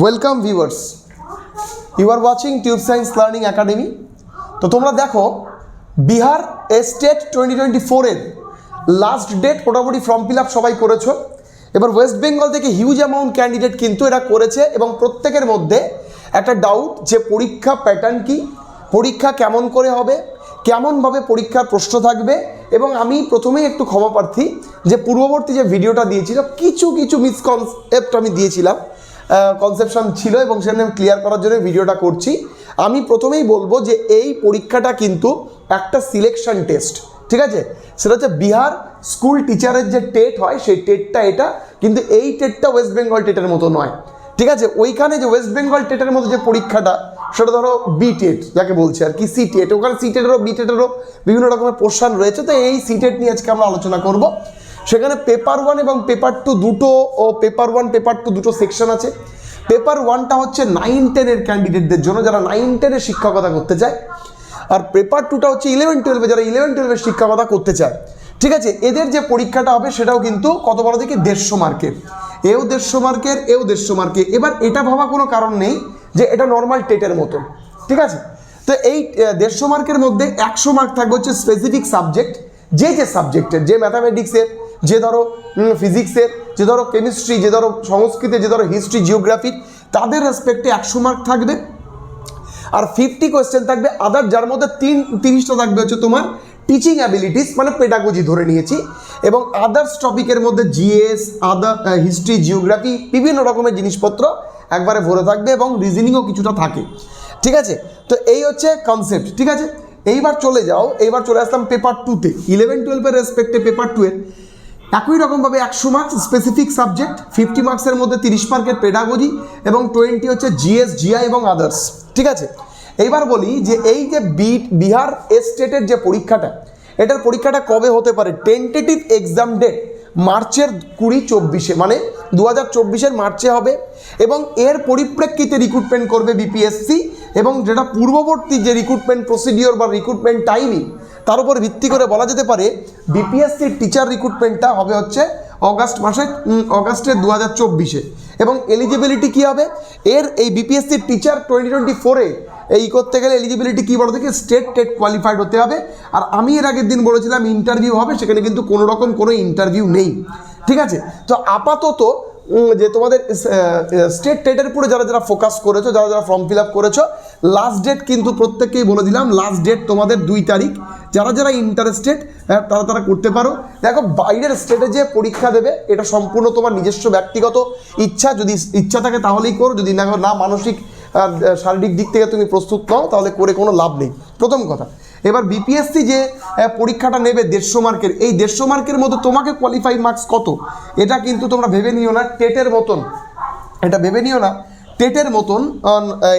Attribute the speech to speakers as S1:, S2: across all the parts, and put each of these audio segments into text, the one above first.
S1: Welcome viewers you are watching tube science learning academy তো তোমরা দেখো, বিহার স্টেট টোয়েন্টি টোয়েন্টি ফোরের লাস্ট ডেট মোটামুটি ফর্ম ফিল আপ সবাই করেছ। এবার ওয়েস্ট বেঙ্গল থেকে হিউজ অ্যামাউন্ট ক্যান্ডিডেট কিন্তু এরা করেছে এবং প্রত্যেকের মধ্যে একটা ডাউট যে পরীক্ষা প্যাটার্ন কি, পরীক্ষা কেমন করে হবে কেমনভাবে পরীক্ষার প্রশ্ন থাকবে এবং আমি প্রথমেই একটু ক্ষমা প্রার্থী যে পূর্ববর্তী যে ভিডিওটা দিয়েছিলাম কিছু কিছু মিসকনসেপ্ট আমি দিয়েছিলাম কনসেপশন ছিল এবং সেখানে আমি ক্লিয়ার করার জন্য ভিডিওটা করছি। আমি প্রথমেই বলব যে এই পরীক্ষাটা কিন্তু একটা সিলেকশন টেস্ট ঠিক আছে? সেটা হচ্ছে বিহার স্কুল টিচারের যে টেট হয়, সেই টেটটা এটা কিন্তু এই টেটটা ওয়েস্ট বেঙ্গল টেটের মতো নয়, ঠিক আছে? ওইখানে যে ওয়েস্ট বেঙ্গল টেটের মতো যে পরীক্ষাটা সেটা ধরো বি টেট যাকে বলছে আর কি সি টেট ওখানে সি টেটেরও বি টেটেরও বিভিন্ন রকমের পোর্শন রয়েছে। তো এই সি টেট নিয়ে আজকে আমরা আলোচনা করব। সেখানে পেপার ওয়ান এবং পেপার টু দুটো, ও পেপার ওয়ান পেপার টু দুটো সেকশন আছে। পেপার ওয়ানটা হচ্ছে নাইন টেনের ক্যান্ডিডেটদের জন্য, যারা নাইন টেনের শিক্ষকতা করতে চায়। আর পেপার টুটা হচ্ছে ইলেভেন টুয়েলভে যারা ইলেভেন টুয়েলভের শিক্ষকতা করতে চায়। ঠিক আছে? এদের যে পরীক্ষাটা হবে, সেটাও কিন্তু কত বড় দেখি, দেড়শো মার্কের। এও দেড়শো মার্কের, এও দেড়শো মার্কের। এবার এটা ভাবা কোনো কারণ নেই। যে এটা নর্মাল টেটের মতো, ঠিক আছে? তো এই দেড়শো মার্কের মধ্যে একশো মার্ক থাকবে হচ্ছে স্পেসিফিক সাবজেক্ট যে যে সাবজেক্টের যে ম্যাথামেটিক্সের যে ধরো ফিজিক্সের যে ধরো কেমিস্ট্রি যে ধরো সংস্কৃতে, যে ধরো হিস্ট্রি জিওগ্রাফির তাদের রেসপেক্টে একশো মার্ক থাকবে। আর ফিফটি কোয়েশ্চেন থাকবে আদার যার মধ্যে তিন, তিরিশটা থাকবে হচ্ছে তোমার টিচিং অ্যাবিলিটিস মানে পেডাগোজি ধরে নিয়েছি। এবং আদার্স টপিকের মধ্যে জিএস আদার হিস্ট্রি জিওগ্রাফি বিভিন্ন রকমের জিনিসপত্র একবারে ভরে থাকবে এবং রিজনিংও কিছুটা থাকে। ঠিক আছে? তো এই হচ্ছে কনসেপ্ট ঠিক আছে? এইবার চলে যাও, এইবার চলে আসলাম পেপার টুতে ইলেভেন টুয়েলভের রেসপেক্টে পেপার টুয়ের একই রকমভাবে একশো মার্কস স্পেসিফিক সাবজেক্ট ফিফটি মার্কসের মধ্যে তিরিশ মার্কের পেডাগোজি এবং টোয়েন্টি হচ্ছে জিএস জিআই এবং আদার্স ঠিক আছে? এইবার বলি যে এই যে বি, বিহার স্টেটের যে পরীক্ষাটা, এটার পরীক্ষাটা কবে হতে পারে? টেন্টেটিভ এক্সাম ডেট মার্চের কুড়ি, চব্বিশে। মানে দু হাজার চব্বিশের মার্চে হবে এবং এর পরিপ্রেক্ষিতে রিক্রুটমেন্ট করবে বিপিএসসি এবং যেটা পূর্ববর্তী যে রিক্রুটমেন্ট প্রসিডিওর বা রিক্রুটমেন্ট টাইমিং তার উপর ভিত্তি করে বলা যেতে পারে বিপিএসসির টিচার রিক্রুটমেন্টটা হবে হচ্ছে অগাস্ট মাসে অগাস্টের দু হাজার চব্বিশে। এবং এলিজিবিলিটি কী হবে? এর এই বিপিএসসির টিচার টোয়েন্টি টোয়েন্টি ফোরে এই করতে গেলে এলিজিবিলিটি কী বড় থেকে স্টেট টেট কোয়ালিফাইড হতে হবে। আর আমি এর আগের দিন বলেছিলাম ইন্টারভিউ হবে, সেখানে কিন্তু কোনো রকম কোনো ইন্টারভিউ নেই। ঠিক আছে? তো আপাতত যে তোমাদের স্টেট টেটের উপরে যারা যারা ফোকাস করেছ, যারা যারা ফর্ম ফিল আপ করেছ লাস্ট ডেট কিন্তু প্রত্যেককেই বলে দিলাম লাস্ট ডেট তোমাদের দুই তারিখ। যারা যারা ইন্টারেস্টেড তারা তারা করতে পারো। দেখো, বাইরের স্টেটে যে পরীক্ষা দেবে, এটা সম্পূর্ণ তোমার নিজস্ব ব্যক্তিগত ইচ্ছা। যদি ইচ্ছা থাকে তাহলেই করো, যদি না না মানসিক শারীরিক দিক থেকে তুমি প্রস্তুত নাও, তাহলে করে কোনো লাভ নেই। প্রথম কথা। এবার বিপিএসসি যে পরীক্ষাটা নেবে দেড়শো মার্কের, এই দেড়শো মার্কের মধ্যে তোমাকে কোয়ালিফাই মার্কস কত? এটা কিন্তু তোমরা ভেবে নিও না, টেটের মতন। এটা ভেবে নিও না, টেটের মতন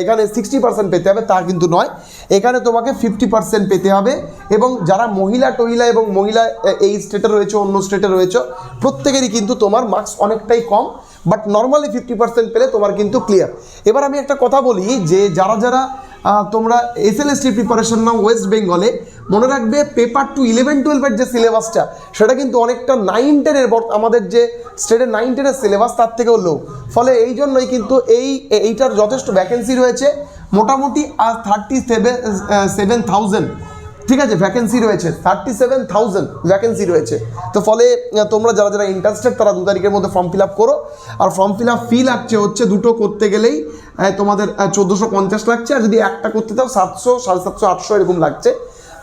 S1: এখানে সিক্সটি পার্সেন্ট পেতে হবে তা কিন্তু নয়। এখানে তোমাকে ফিফটি পার্সেন্ট পেতে হবে এবং যারা মহিলা টহিলা এবং মহিলা এই স্টেটে রয়েছে, অন্য স্টেটে রয়েছে, প্রত্যেকেরই কিন্তু তোমার মার্কস অনেকটাই কম বাট নর্মালি ফিফটি পার্সেন্ট পেলে তোমার কিন্তু ক্লিয়ার এবার আমি একটা কথা বলি যে, যারা যারা তোমরা এস এল এসটি প্রিপারেশন নাও ওয়েস্ট বেঙ্গলে মনে রাখবে পেপার টু ইলেভেন টুয়েলভের যে সিলেবাসটা সেটা কিন্তু অনেকটা নাইন টেনের আমাদের যে স্টেটের নাইন টেনের সিলেবাস তার থেকেও লো ফলে এই জন্যই কিন্তু এই এইটার যথেষ্ট ভ্যাকেন্সি রয়েছে। মোটামুটি আর থার্টি সেভেন সেভেন থাউজেন্ড ঠিক আছে ভ্যাকেন্সি রয়েছে থার্টি সেভেন থাউজেন্ড ভ্যাকেন্সি রয়েছে। তো ফলে তোমরা যারা যারা ইন্টারেস্টেড তারা দু তারিখের মধ্যে ফর্ম ফিল আপ করো। আর ফর্ম ফিল আপ ফি লাগছে হচ্ছে দুটো করতে গেলেই তোমাদের চোদ্দোশো পঞ্চাশ লাগছে। আর যদি একটা করতে চাও, সাতশো, সাড়ে সাতশো, আটশো এরকম লাগছে।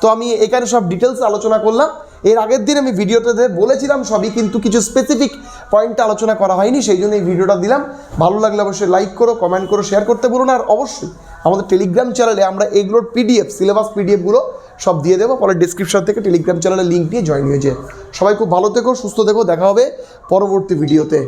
S1: তো আমি এখানে সব ডিটেলস আলোচনা করলাম। এর আগের দিন আমি ভিডিওতে বলেছিলাম, সবই কিন্তু কিছু স্পেসিফিক পয়েন্ট আলোচনা করা হয়নি, সেই জন্য এই ভিডিওটা দিলাম। ভালো লাগলে অবশ্যই লাইক করো কমেন্ট করো শেয়ার করতে বলুন আর অবশ্যই আমাদের টেলিগ্রাম চ্যানেলে আমরা এগুলোর পিডিএফ সিলেবাস পিডিএফগুলো সব দিয়ে দেবো। পরে ডিসক্রিপশন থেকে টেলিগ্রাম চ্যানেলের লিঙ্ক নিয়ে জয়েন হয়ে যায় সবাই খুব ভালো থেকো, সুস্থ থেকো, দেখা হবে পরবর্তী ভিডিওতে